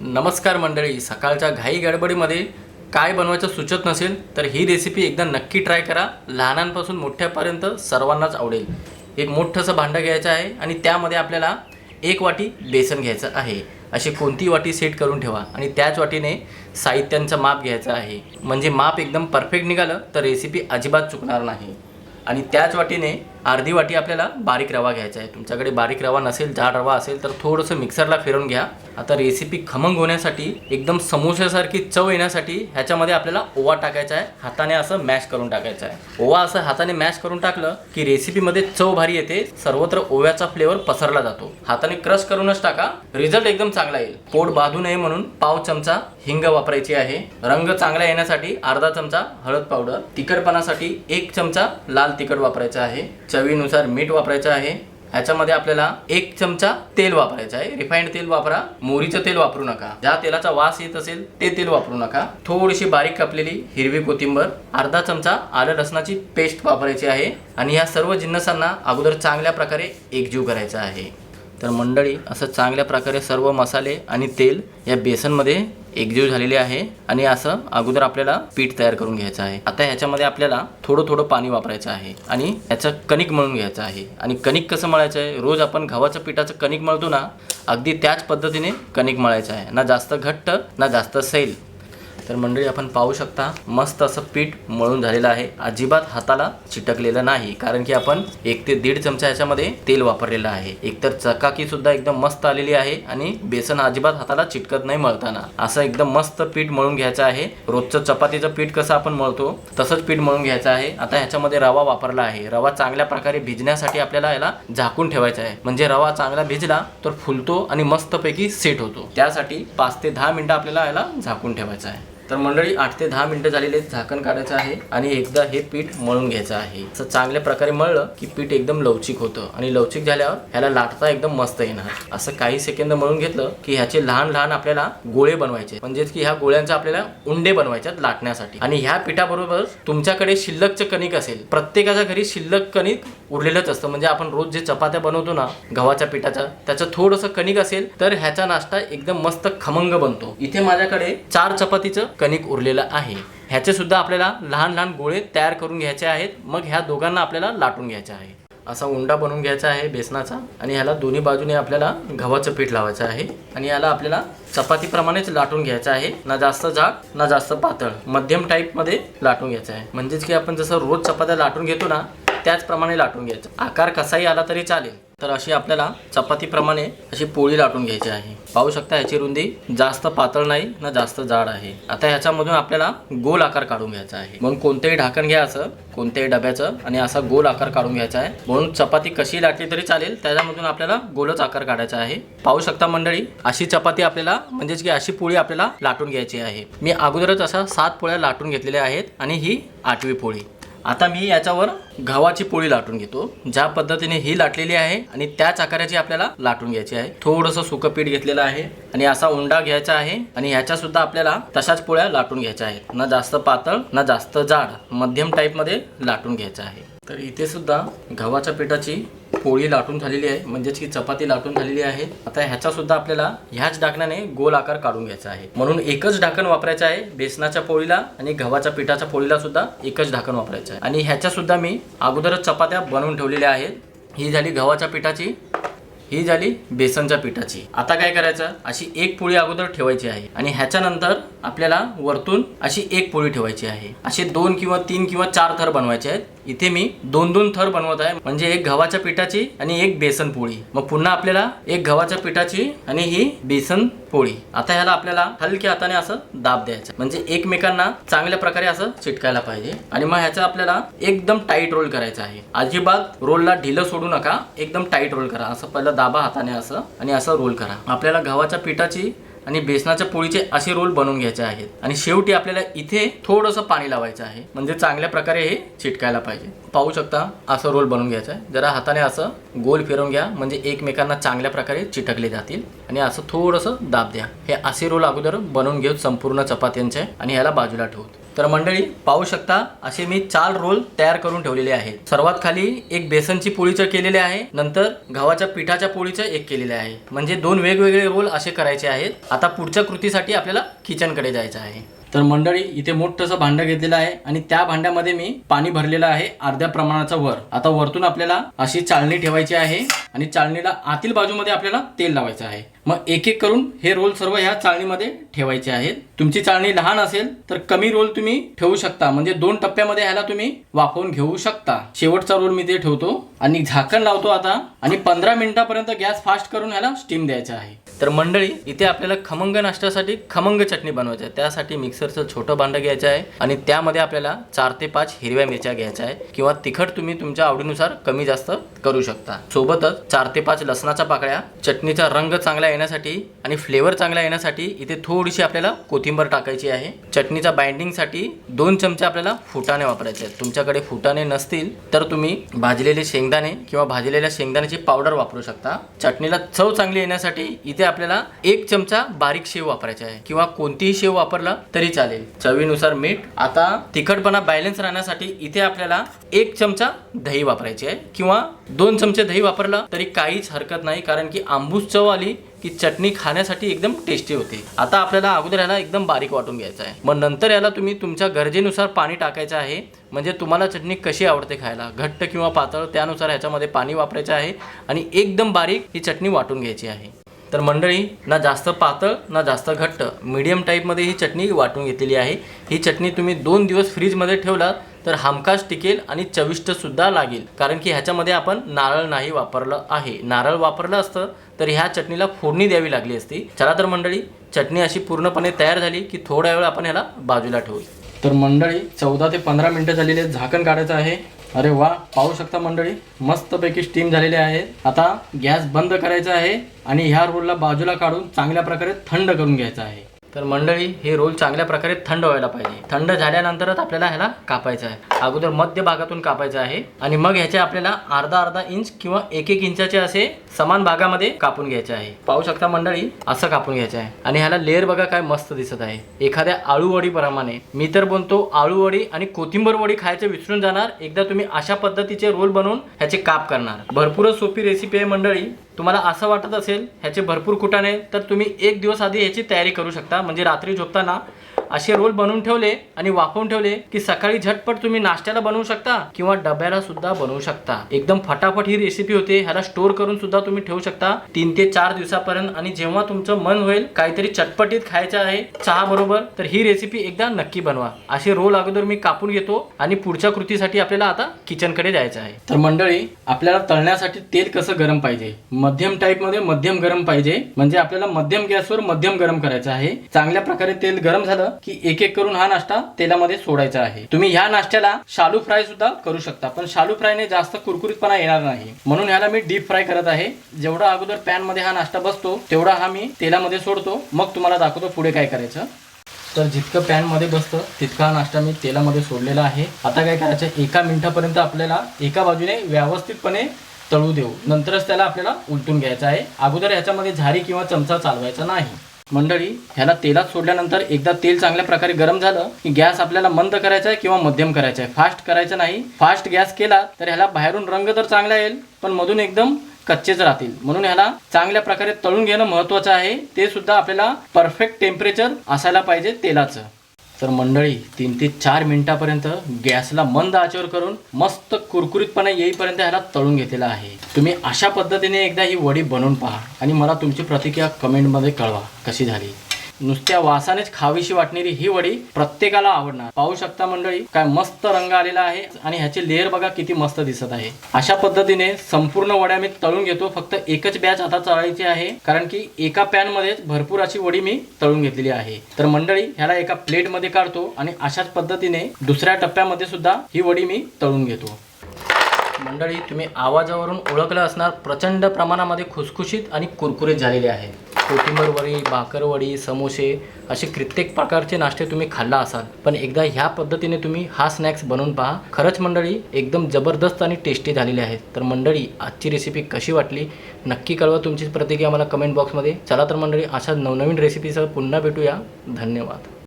नमस्कार मंडळी सकाळच्या घाई गडबडीमध्ये काय बनवायचं सुचत नसेल तर ही रेसिपी एकदा नक्की ट्राय करा. लहानांपासून मोठ्यापर्यंत सर्वांनाच आवडेल. एक मोठंसं भांडं घ्यायचं आहे आणि त्यामध्ये आपल्याला एक वाटी बेसन घ्यायचं आहे. अशी कोणती वाटी सेट करून ठेवा आणि त्याच वाटीने साहित्यांचं माप घ्यायचं आहे. म्हणजे माप एकदम परफेक्ट निघालं तर रेसिपी अजिबात चुकणार नाही. आणि त्याच वाटीने अर्धी वाटी आपल्याला बारीक रवा घ्यायचा आहे. तुमच्याकडे बारीक रवा नसेल जाड रवा असेल तर थोडंसं मिक्सरला फिरून घ्या. आता रेसिपी खमंग होण्यासाठी एकदम समोश्यासारखी चव येण्यासाठी ह्याच्यामध्ये आपल्याला ओवा टाकायचा आहे. हाताने असं मॅश करून टाकायचं आहे. ओवा असं हाताने मॅश करून टाकलं की रेसिपीमध्ये चव भारी येते. सर्वत्र ओव्याचा फ्लेवर पसरला जातो. हाताने क्रश करूनच टाका. रिझल्ट एकदम चांगला येईल. पोट बाधू नये म्हणून पाव चमचा हिंग वापरायची आहे. रंग चांगला येण्यासाठी अर्धा चमचा हळद पावडर तिखटपणासाठी एक चमचा लाल तिखट वापरायचा आहे. चवीनुसार मीठ वापरायचं आहे. ह्याच्यामध्ये आपल्याला एक चमचा तेल वापरायचं आहे. रिफाईंड तेल वापरा. मोहरीचं तेल वापरू नका. ज्या तेलाचा वास येत असेल ते तेल वापरू नका. थोडीशी बारीक कापलेली हिरवी कोथिंबर अर्धा चमचा आलं लसणाची पेस्ट वापरायची आहे. आणि ह्या सर्व जिन्नसांना अगोदर चांगल्या प्रकारे एकजीव करायचा आहे. तर मंडळी असं चांगल्या प्रकारे सर्व मसाले आणि तेल या बेसनमध्ये एकजीव झालेले आहे आणि असं अगोदर आपल्याला पीठ तयार करून घ्यायचं आहे. आता ह्याच्यामध्ये आपल्याला थोडं थोडं पाणी वापरायचं आहे आणि याचं कणिक मळून घ्यायचं आहे. आणि कणिक कसं मळायचं आहे? रोज आपण गव्हाचं पिठाचं कणिक मळतो ना अगदी त्याच पद्धतीने कणिक मळायचं आहे. ना जास्त घट्ट ना जास्त सैल. तर मंडळी आपण पाहू शकता मस्त असं पीठ मळून झालेलं आहे. अजिबात हाताला चिटकलेलं नाही कारण की आपण एक ते दीड चमचा याच्यामध्ये तेल वापरलेलं आहे. एकतर चकाकी सुद्धा एकदम मस्त आलेली आहे आणि बेसन अजिबात हाताला चिटकत नाही मळताना. असं एकदम मस्त पीठ मळून घ्यायचं आहे. रोजचं चपातीचं पीठ कसं आपण मळतो तसंच पीठ मळून घ्यायचं आहे. आता ह्याच्यामध्ये रवा वापरला आहे. रवा चांगल्या प्रकारे भिजण्यासाठी आपल्याला याला झाकून ठेवायचा आहे. म्हणजे रवा चांगला भिजला तर फुलतो आणि मस्तपैकी सेट होतो. त्यासाठी पाच ते दहा मिनिटं आपल्याला याला झाकून ठेवायचं आहे. तर मंडळी आठ ते दहा मिनिटं झालेले झाकण काढायचं आहे आणि एकदा हे पीठ मळून घ्यायचं आहे. असं चांगल्या प्रकारे मळलं की पीठ एकदम लवचिक होतं आणि लवचिक झाल्यावर ह्याला लाटता एकदम मस्त येणार. असं काही सेकंद मळून घेतलं की ह्याचे लहान लहान आपल्याला गोळे बनवायचे. म्हणजेच की ह्या गोळ्यांचा आपल्याला उंडे बनवायचे लाटण्यासाठी. आणि ह्या पिठाबरोबर तुमच्याकडे शिल्लकचं कणिक असेल प्रत्येकाच्या घरी शिल्लक कणिक उरलेलंच असतं. म्हणजे आपण रोज जे चपात्या बनवतो ना गव्हाच्या पिठाचा त्याचं थोडंसं कणिक असेल तर ह्याचा नाश्ता एकदम मस्त खमंग बनतो. इथे माझ्याकडे चार चपातीचं कणिक उरलेलं आहे. ह्याचे सुद्धा आपल्याला लहान लहान गोळे तयार करून घ्यायचे आहेत. मग ह्या दोघांना आपल्याला लाटून घ्यायचे आहे. असा उंडा बनवून घ्यायचा आहे बेसनाचा आणि ह्याला दोन्ही बाजूने आपल्याला गव्हाचं पीठ लावायचं आहे आणि याला आपल्याला चपातीप्रमाणेच लाटून घ्यायचं आहे. ना जास्त जाड ना जास्त पातळ. मध्यम टाईपमध्ये लाटून घ्यायचं आहे. म्हणजेच की आपण जसं रोज चपात्या लाटून घेतो ना त्याचप्रमाणे लाटून घ्यायचं. आकार कसाही आला तरी चालेल. तर अशी आपल्याला चपातीप्रमाणे अशी पोळी लाटून घ्यायची आहे. पाहू शकता ह्याची रुंदी जास्त पातळ नाही ना जास्त जाड आहे. आता ह्याच्यामधून आपल्याला गोल आकार काढून घ्यायचा आहे. म्हणून कोणतंही ढाकण घ्या असं कोणत्याही डब्याचं आणि असा गोल आकार काढून घ्यायचा आहे. म्हणून चपाती कशी लाटली तरी चालेल त्याच्यामधून आपल्याला गोलच आकार काढायचा आहे. पाहू शकता मंडळी अशी चपाती आपल्याला म्हणजेच की अशी पोळी आपल्याला लाटून घ्यायची आहे. मी अगोदरच अशा सात पोळ्या लाटून घेतलेल्या आहेत आणि ही आठवी पोळी. आता मी याच्यावर गव्हाची पोळी लाटून घेतो. ज्या पद्धतीने ही लाटलेली आहे आणि त्याच आकाराची आपल्याला लाटून घ्यायची आहे. थोडंसं सुकं पीठ घेतलेलं आहे आणि असा उंडा घ्यायचा आहे आणि ह्याच्या सुद्धा आपल्याला तशाच पोळ्या लाटून घ्यायच्या आहेत. ना जास्त पातळ ना जास्त जाड मध्यम टाईपमध्ये लाटून घ्यायचं आहे. तर इथे सुद्धा गव्हाच्या पिठाची पोळी लाटून झालेली आहे. म्हणजेच की चपाती लाटून झालेली आहे. आता ह्याचा सुद्धा आपल्याला ह्याच ढाकण्याने गोल आकार काढून घ्यायचा आहे. म्हणून एकच ढाकण वापरायचं आहे बेसनाच्या पोळीला आणि गव्हाच्या पिठाच्या पोळीला सुद्धा एकच ढाकण वापरायचं आहे. आणि ह्याच्या सुद्धा मी अगोदरच चपात्या बनवून ठेवलेल्या आहेत. ही झाली गव्हाच्या पिठाची ही झाली बेसनच्या पिठाची. आता काय करायचं? अशी एक पोळी अगोदर ठेवायची आहे. आणि ह्याच्यानंतर आपल्याला वरतून अशी एक पोळी ठेवायची आहे. असे दोन किंवा तीन किंवा चार थर बनवायचे आहेत. इथे मी दोन दोन थर बनवत आहे. म्हणजे एक गव्हाच्या पिठाची आणि एक बेसन पोळी. मग पुन्हा आपल्याला एक गव्हाच्या पिठाची आणि ही बेसन पोळी. आता ह्याला आपल्याला हलक्या हाताने असं दाब द्यायचं म्हणजे एकमेकांना चांगल्या प्रकारे असं चिटकायला पाहिजे. आणि मग ह्याचा आपल्याला एकदम टाईट रोल करायचा आहे. अजिबात रोलला ढिलं सोडू नका. एकदम टाईट रोल करा. असं पहिलं दाबा हाताने असं आणि असं रोल करा. आपल्याला गव्हाच्या पिठाची आणि बेसनाच्या पोळीचे असे रोल बनवून घ्यायचे आहेत. आणि शेवटी आपल्याला इथे थोडंसं पाणी लावायचं आहे. म्हणजे चांगल्या प्रकारे हे चिटकायला पाहिजे. पाहू शकता असं रोल बनवून घ्यायचं आहे. जरा हाताने असं गोल फिरवून घ्या. म्हणजे एकमेकांना चांगल्या प्रकारे चिटकले जातील. आणि असं थोडंसं दाब द्या. हे असे रोल अगोदर बनवून घेऊ संपूर्ण चपात्यांचे आणि ह्याला बाजूला ठेवू तर मंडळी पाहू शकता असे मी चार रोल तयार करून ठेवलेले आहेत. सर्वात खाली एक बेसनची पोळीचं केलेले आहे नंतर गव्हाच्या पिठाच्या पोळीचं एक केलेले आहे. म्हणजे दोन वेगवेगळे रोल असे करायचे आहेत. आता पुढच्या कृतीसाठी आपल्याला किचनकडे जायचं आहे. तर मंडळी इथे मोठंसं भांडं घेतलेलं आहे आणि त्या भांड्यामध्ये मी पाणी भरलेलं आहे अर्ध्या प्रमाणाचा वर. आता वरतून आपल्याला अशी चाळणी ठेवायची आहे आणि चाळणीला आतील बाजूमध्ये आपल्याला तेल लावायचं आहे. मग एक एक करून हे रोल सर्व ह्या चाळणीमध्ये ठेवायचे आहेत. तुमची चाळणी लहान असेल तर कमी रोल तुम्ही ठेवू शकता. म्हणजे दोन टप्प्यामध्ये ह्याला तुम्ही वाफवून घेऊ शकता. शेवटचा रोल मी ते ठेवतो आणि झाकण लावतो आता आणि पंधरा मिनिटापर्यंत गॅस फास्ट करून ह्याला स्टीम द्यायचा आहे. तर मंडळी इथे आपल्याला खमंग नाश्त्यासाठी खमंग चटणी बनवायची आहे. त्यासाठी मिक्सरचं छोटं भांडं घ्यायचं आहे आणि त्यामध्ये आपल्याला चार ते पाच हिरव्या मिरच्या घ्यायच्या आहे किंवा तिखट तुम्ही तुमच्या आवडीनुसार कमी जास्त करू शकता. सोबतच चार ते पाच लसणाच्या पाकळ्या चटणीचा रंग चांगला येण्यासाठी आणि फ्लेवर चांगला येण्यासाठी इथे थोडीशी आपल्याला कोथिंबर टाकायची आहे. चटणीच्या बाइंडिंगसाठी दोन चमचे आपल्याला फुटाणे वापरायचे आहेत. तुमच्याकडे फुटाणे नसतील तर तुम्ही भाजलेले शेंगदाणे किंवा भाजलेल्या शेंगदाण्याची पावडर वापरू शकता. चटणीला चव चांगली येण्यासाठी इथे आपल्याला एक चमचा बारीक शेव वापरायचा आहे. किंवा कोणतीही शेव वापरला तरी चालेल. चवीनुसार मीठ. आता तिखटपणा बॅलन्स राहण्यासाठी इथे आपल्याला एक चमचा दही वापरायची आहे. किंवा दोन चमचे दही वापरला तरी काहीच हरकत नाही कारण की आंबूस चव आली की चटणी खाण्यासाठी एकदम टेस्टी होते. आता आपल्याला अगोदर याला एकदम बारीक वाटून घ्यायचं आहे. मग नंतर याला तुम्ही तुमच्या गरजेनुसार पाणी टाकायचं आहे. म्हणजे तुम्हाला चटणी कशी आवडते खायला? घट्ट किंवा पातळ त्यानुसार ह्याच्यामध्ये पाणी वापरायचं आहे. आणि एकदम बारीक ही चटणी वाटून घ्यायची आहे. तर मंडळी ना जास्त पातळ ना जास्त घट्ट मीडियम टाईपमध्ये ही चटणी वाटून घेतलेली आहे. ही चटणी तुम्ही दोन दिवस फ्रीजमध्ये ठेवला तर हमखास टिकेल आणि चविष्टसुद्धा लागेल. कारण की ह्याच्यामध्ये आपण नारळ नाही वापरलं आहे. नारळ वापरलं असतं तर ह्या चटणीला फोडणी द्यावी लागली असती. चला तर मंडळी चटणी अशी पूर्णपणे तयार झाली की थोड्या वेळ आपण ह्याला बाजूला ठेवू. तर मंडळी चौदा ते पंधरा मिनटं झालेले झाकण काढायचं आहे. अरे वा पाहू शकता मंडळी मस्तपैकी स्टीम झालेली आहे. आता गॅस बंद करायचा आहे आणि ह्या रोलला बाजूला काढून चांगल्या प्रकारे थंड करून घ्यायचा आहे. तर मंडळी हे रोल चांगल्या प्रकारे थंड व्हायला पाहिजे. थंड झाल्यानंतरच आपल्याला ह्याला कापायचं आहे. अगोदर मध्य भागातून कापायचं आहे आणि मग ह्याचे आपल्याला अर्धा अर्धा इंच किंवा एक एक इंचाचे असे समान भागामध्ये कापून घ्यायचे आहे. पाहू शकता मंडळी असं कापून घ्यायचं आहे. आणि ह्याला लेअर बघा काय मस्त दिसत आहे. एखाद्या आळू मी तर बोलतो आळू वडी आणि कोथिंबर वडी खायचं विसरून जाणार. एकदा तुम्ही अशा पद्धतीचे रोल बनवून ह्याचे काप करणार. भरपूरच सोपी रेसिपी आहे मंडळी. तुम्हाला असं वाटत असेल ह्याचे भरपूर कुटाणे तर तुम्ही एक दिवस आधी ह्याची तयारी करू शकता. म्हणजे रात्री झोपताना असे रोल बनवून ठेवले आणि वाफवून ठेवले की सकाळी झटपट तुम्ही नाश्त्याला बनवू शकता किंवा डब्याला सुद्धा बनवू शकता. एकदम फटाफट ही रेसिपी होते. ह्याला स्टोर करून सुद्धा तुम्ही ठेवू शकता. तीन ते चार दिवसापर्यंत आणि जेव्हा तुमचं मन होईल काहीतरी चटपटीत खायचं आहे चहा बरोबर तर ही रेसिपी एकदा नक्की बनवा. असे रोल अगोदर मी कापून घेतो आणि पुढच्या कृतीसाठी आपल्याला आता किचनकडे जायचं आहे. तर मंडळी आपल्याला तळण्यासाठी तेल कसं गरम पाहिजे? मध्यम टाईपमध्ये मध्यम गरम पाहिजे. म्हणजे आपल्याला मध्यम गॅसवर मध्यम गरम करायचं आहे. चांगल्या प्रकारे तेल गरम झालं की एक एक करून हा नाश्ता तेलामध्ये सोडायचा आहे. तुम्ही ह्या नाश्त्याला शालू फ्राय सुद्धा करू शकता पण शालू फ्रायने जास्त कुरकुरीतपणा येणार नाही. म्हणून ह्याला मी डीप फ्राय करत आहे. जेवढा अगोदर पॅनमध्ये हा नाश्ता बसतो तेवढा हा मी तेलामध्ये सोडतो. मग तुम्हाला दाखवतो पुढे काय करायचं. तर जितकं पॅनमध्ये बसतं तितका हा नाश्ता मी तेलामध्ये सोडलेला आहे. आता काय करायचं एका मिनिटापर्यंत आपल्याला एका बाजूने व्यवस्थितपणे तळू देऊ. नंतरच त्याला आपल्याला उलटून घ्यायचं आहे. अगोदर ह्याच्यामध्ये झारी किंवा चमचा चालवायचा नाही. मंडळी ह्याला तेलात सोडल्यानंतर एकदा तेल चांगल्या प्रकारे गरम झालं की गॅस आपल्याला मंद करायचा आहे किंवा मध्यम करायचा आहे. फास्ट करायचं नाही. फास्ट गॅस केला तर ह्याला बाहेरून रंग तर चांगला येईल पण मधून एकदम कच्चेच राहतील. म्हणून ह्याला चांगल्या प्रकारे तळून घेणं महत्वाचं आहे. ते सुद्धा आपल्याला परफेक्ट टेम्परेचर असायला पाहिजे तेलाचं. तर मंडळी तीन ते चार मिनिटापर्यंत गॅसला मंद आचेवर करून मस्त कुरकुरीतपणा येईपर्यंत ह्याला तळून घेतलेला आहे. तुम्ही अशा पद्धतीने एकदा ही वडी बनवून पहा आणि मला तुमची प्रतिक्रिया कमेंटमध्ये कळवा. कशी झाली? नुसत्या वासानेच खावीशी वाटणारी ही वडी प्रत्येकाला आवडणार. पाहू शकता मंडळी काय मस्त रंग आलेला आहे आणि ह्याची लेअर बघा किती मस्त दिसत आहे. अशा पद्धतीने संपूर्ण वड्या मी तळून घेतो फक्त एकच बॅच आता तळायची आहे कारण की एका पॅन मध्येच भरपूर अशी वडी मी तळून घेतलेली आहे. तर मंडळी ह्याला एका प्लेटमध्ये काढतो आणि अशाच पद्धतीने दुसऱ्या टप्प्यामध्ये सुद्धा ही वडी मी तळून घेतो. मंडळी तुम्ही आवाजावरून ओळखलं असणार प्रचंड प्रमाणामध्ये खुसखुशीत आणि कुरकुरीत झालेले आहे. कोथिंबर वडी भाकरवडी समोसे असे कित्येक प्रकारचे नाश्ते तुम्ही खाल्ला असाल. पण एकदा ह्या पद्धतीने तुम्ही हा स्नॅक्स बनवून पहा. खरंच मंडळी एकदम जबरदस्त आणि टेस्टी झालेली आहे तर मंडळी आजची रेसिपी कशी वाटली? नक्की कळवा तुमची प्रतिक्रिया मला कमेंट बॉक्समध्ये चला तर मंडळी अशा नवनवीन रेसिपीसह पुन्हा भेटूया. धन्यवाद.